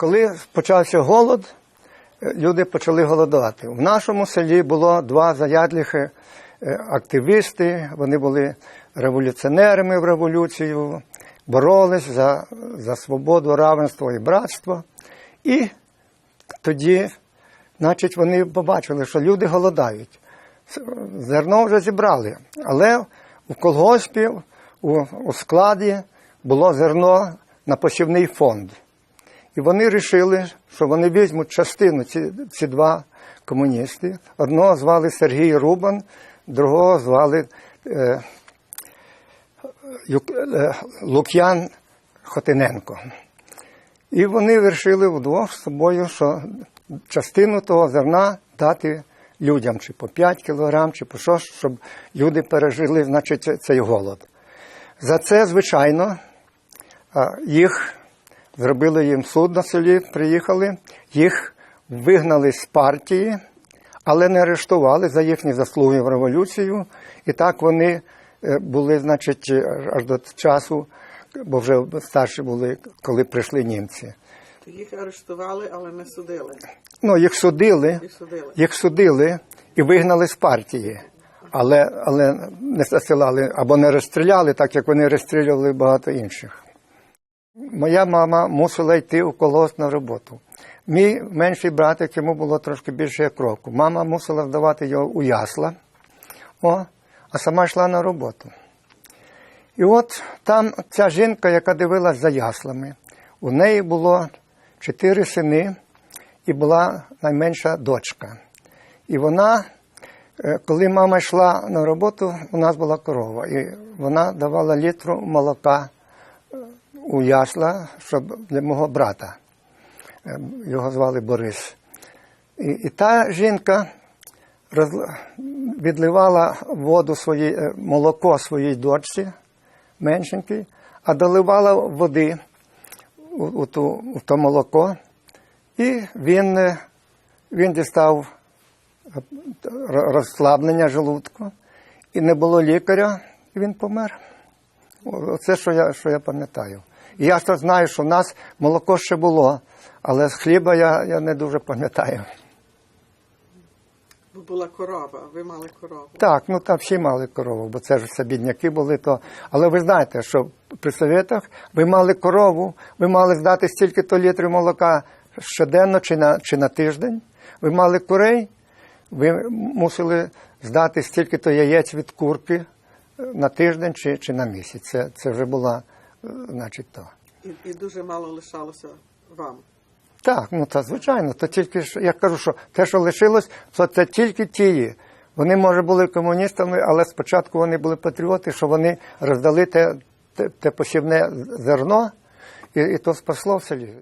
Коли почався голод, люди почали голодувати. В нашому селі було два заядлих е, активісти, вони були революціонерами в революцію, боролись за, за свободу, равенство і братство. І тоді, значить, вони побачили, що люди голодають. Зерно вже зібрали, але у колгоспі, у, у складі було зерно на посівний фонд. І вони вирішили, що вони візьмуть частину, ці, ці два комуністи. Одного звали Сергій Рубан, другого звали е, е, Лук'ян Хотиненко. І вони вирішили вдвох з собою, що частину того зерна дати людям, чи по 5 кілограм, чи по що, щоб люди пережили значить, цей голод. За це, звичайно, їх зробили їм суд на селі, приїхали, їх вигнали з партії, але не арештували за їхні заслуги в революцію. І так вони е, були, значить, аж до часу, бо вже старші були, коли прийшли німці. Їх арештували, але не судили. Ну, їх судили, Їх судили. їх судили і вигнали з партії. Але, але не засилали або не розстріляли, так як вони розстрілювали багато інших. Моя мама мусила йти у колгосп на роботу. Мій менший братик йому було трошки більше як року. Мама мусила вдавати його у ясла, о, а сама йшла на роботу. І от там ця жінка, яка дивилась за яслами, у неї було чотири сини і була найменша дочка. І вона, е, коли мама йшла на роботу, у нас була корова, і вона давала літру молока у ясла, щоб для мого брата. Е, Його звали Борис. І, і та жінка розл- відливала воду своїй, е, молоко своїй дочці меншенькій, а доливала води у, у, ту, у то молоко, і він, е, він дістав розслаблення желудку, і не було лікаря, і він помер. Оце, що я, що я пам'ятаю. І я ж знаю, що в нас молоко ще було, але з хліба я, я не дуже пам'ятаю. Була корова, ви мали корову. Так, ну та всі мали корову, бо це ж все бідняки були. То... Але ви знаєте, що при совєтах ви мали корову, ви мали здати стільки-то літрів молока щоденно чи на, чи на тиждень. Ви мали курей, ви мусили здати стільки-то яєць від курки на тиждень чи, чи на місяць. Це, це вже була, е, значить, то. І, і дуже мало лишалося вам. Так, ну та звичайно, то тільки ж я кажу, що те, що лишилось, то це тільки тії. Вони, може, були комуністами, але спочатку вони були патріоти, що вони роздали те, те, те посівне зерно, і, і то спасло в селі.